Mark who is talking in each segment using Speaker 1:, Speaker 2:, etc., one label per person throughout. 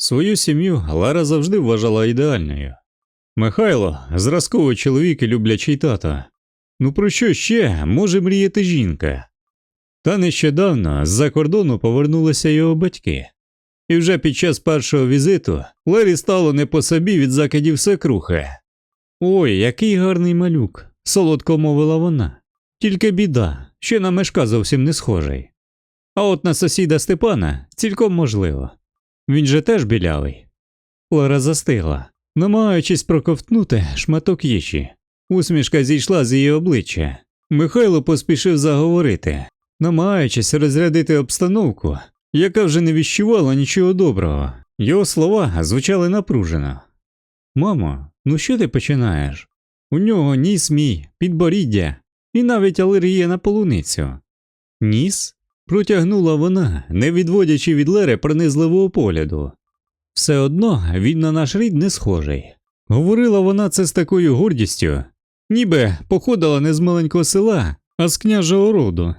Speaker 1: Свою сім'ю Лара завжди вважала ідеальною. Михайло зразковий чоловік і люблячий тато. Ну про що ще може мріяти жінка? Та нещодавно з-за кордону повернулися його батьки. І вже під час першого візиту Лері стало не по собі від закидів свекрухи. Ой, який гарний малюк, солодко мовила вона. Тільки біда, що на мешка зовсім не схожий. А от на сусіда Степана цілком можливо. Він же теж білявий. Лара застигла, намагаючись проковтнути шматок їжі. Усмішка зійшла з її обличчя. Михайло поспішив заговорити, намагаючись розрядити обстановку, яка вже не віщувала нічого доброго. Його слова звучали напружено. Мамо, ну що ти починаєш? У нього ніс мій, підборіддя і навіть алергія на полуницю. Ніс? Протягнула вона, не відводячи від Лери пронизливого погляду. Все одно він на наш рід не схожий. Говорила вона це з такою гордістю, ніби походила не з маленького села, а з княжого роду.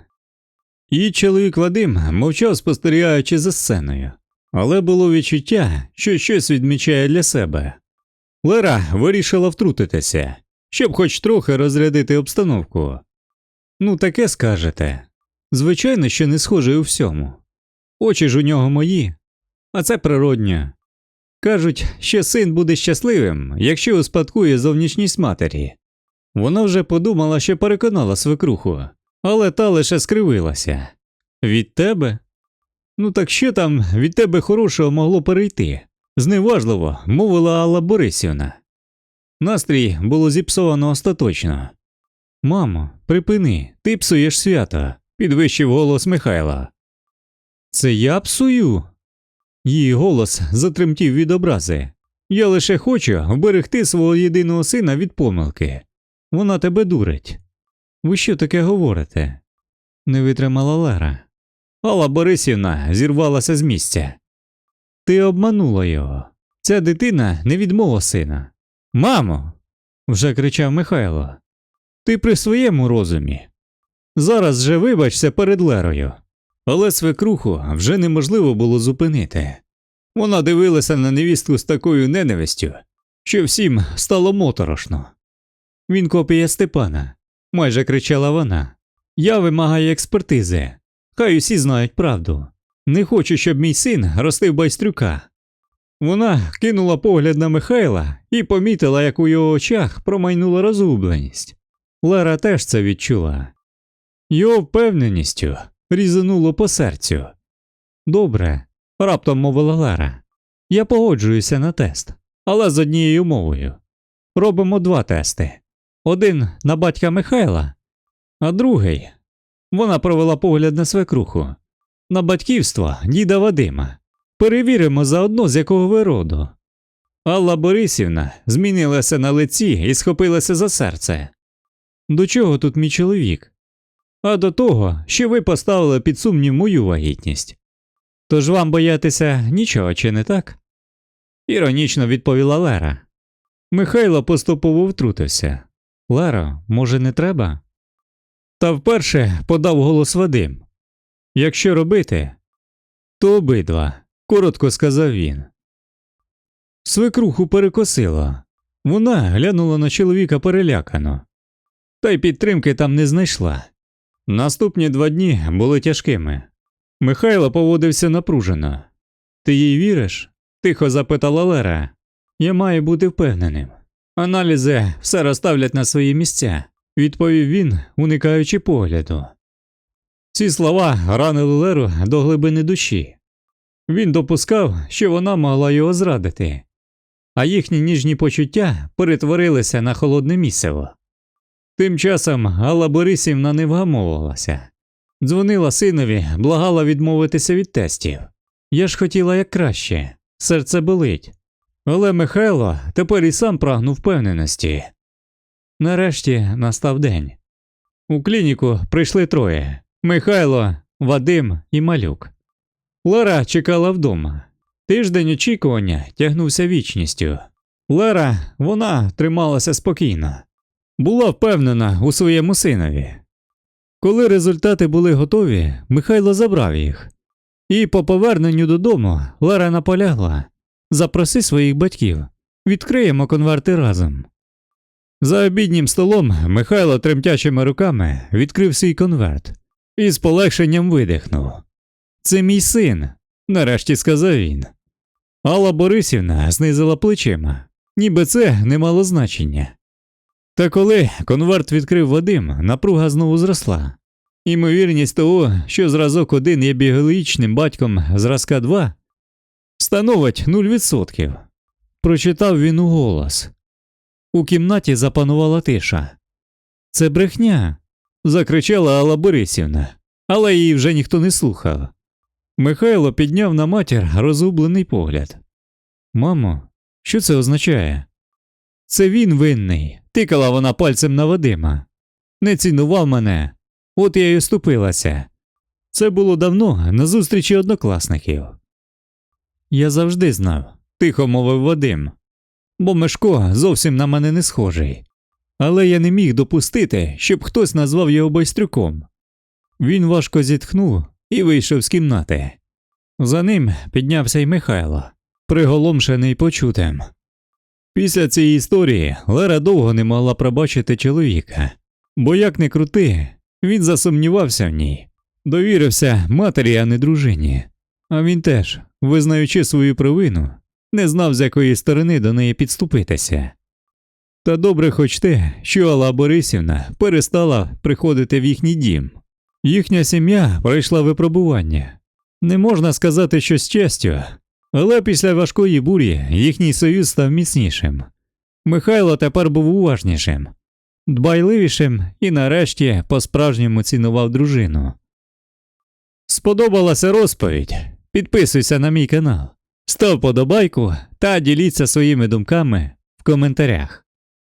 Speaker 1: Її чоловік Вадим мовчав, спостерігаючи за сценою, але було відчуття, що щось відмічає для себе. Лера вирішила втрутитися, щоб хоч трохи розрядити обстановку. Ну, таке скажете. Звичайно, що не схожий у всьому. Очі ж у нього мої, а це природньо. Кажуть, що син буде щасливим, якщо успадкує зовнішність матері. Вона вже подумала, що переконала свекруху, але та лише скривилася. Від тебе? Ну так що там від тебе хорошого могло перейти? Зневажливо, мовила Алла Борисівна. Настрій було зіпсовано остаточно. Мамо, припини, ти псуєш свято, підвищив голос Михайла. Це я псую? Її голос затремтів від образи. Я лише хочу вберегти свого єдиного сина від помилки. Вона тебе дурить. Ви що таке говорите? не витримала Лера. Алла Борисівна зірвалася з місця. Ти обманула його. Ця дитина не від мого сина. Мамо. вже кричав Михайло. Ти при своєму розумі. Зараз же вибачся перед Лерою. Але свекруху вже неможливо було зупинити. Вона дивилася на невістку з такою ненавистю, що всім стало моторошно. Він копія Степана, майже кричала вона. Я вимагаю експертизи. Хай усі знають правду. Не хочу, щоб мій син ростив байстрюка. Вона кинула погляд на Михайла і помітила, як у його очах промайнула розгубленість. Лера теж це відчула. Його впевненістю різануло по серцю. Добре, раптом мовила Лера. Я погоджуюся на тест, але з однією мовою. Робимо два тести: один на батька Михайла, а другий. Вона провела погляд на свекруху. На батьківство діда Вадима. Перевіримо заодно, з якого ви роду. Алла Борисівна змінилася на лиці і схопилася за серце. До чого тут мій чоловік? А до того, що ви поставили під сумнів мою вагітність. Тож вам боятися нічого, чи не так? Іронічно відповіла Лера. Михайло поступово втрутився. Леро, може, не треба? Та вперше подав голос Вадим. Якщо робити, то обидва, коротко сказав він. Свекруху перекосило. Вона глянула на чоловіка перелякано, та й підтримки там не знайшла. Наступні два дні були тяжкими. Михайло поводився напружено. Ти їй віриш? тихо запитала Лера. Я маю бути впевненим. Аналізи все розставлять на свої місця, відповів він, уникаючи погляду. Ці слова ранили Леру до глибини душі. Він допускав, що вона могла його зрадити, а їхні ніжні почуття перетворилися на холодне місиво. Тим часом Алла Борисівна не вгамовувалася. Дзвонила синові, благала відмовитися від тестів. Я ж хотіла як краще, серце болить. Але Михайло тепер і сам прагнув впевненості. Нарешті настав день. У клініку прийшли троє Михайло, Вадим і малюк. Лара чекала вдома. Тиждень очікування тягнувся вічністю. Лера, вона трималася спокійно, була впевнена у своєму синові. Коли результати були готові, Михайло забрав їх, і по поверненню додому Лера наполягла, Запроси своїх батьків, відкриємо конверти разом. За обіднім столом Михайло тремтячими руками відкрив свій конверт і з полегшенням видихнув. Це мій син, нарешті сказав він. Алла Борисівна знизила плечима, ніби це не мало значення. Та коли конверт відкрив Вадим, напруга знову зросла. Імовірність того, що зразок один є біологічним батьком зразка 2, становить 0%. Прочитав він уголос. У кімнаті запанувала тиша. Це брехня. закричала Алла Борисівна, але її вже ніхто не слухав. Михайло підняв на матір розгублений погляд. Мамо, що це означає? Це він винний, тикала вона пальцем на Вадима. Не цінував мене, от я й оступилася. Це було давно на зустрічі однокласників. Я завжди знав, тихо мовив Вадим, бо Мешко зовсім на мене не схожий. Але я не міг допустити, щоб хтось назвав його байстрюком. Він важко зітхнув і вийшов з кімнати. За ним піднявся й Михайло, приголомшений почутим. Після цієї історії Лера довго не могла пробачити чоловіка, бо як не крути, він засумнівався в ній, довірився матері, а не дружині. А він теж, визнаючи свою провину, не знав, з якої сторони до неї підступитися. Та добре хоч те, що Алла Борисівна перестала приходити в їхній дім. Їхня сім'я пройшла випробування. Не можна сказати, що з честю, але після важкої бурі їхній союз став міцнішим. Михайло тепер був уважнішим, дбайливішим і нарешті по-справжньому цінував дружину. Сподобалася розповідь? Підписуйся на мій канал, став подобайку та діліться своїми думками в коментарях.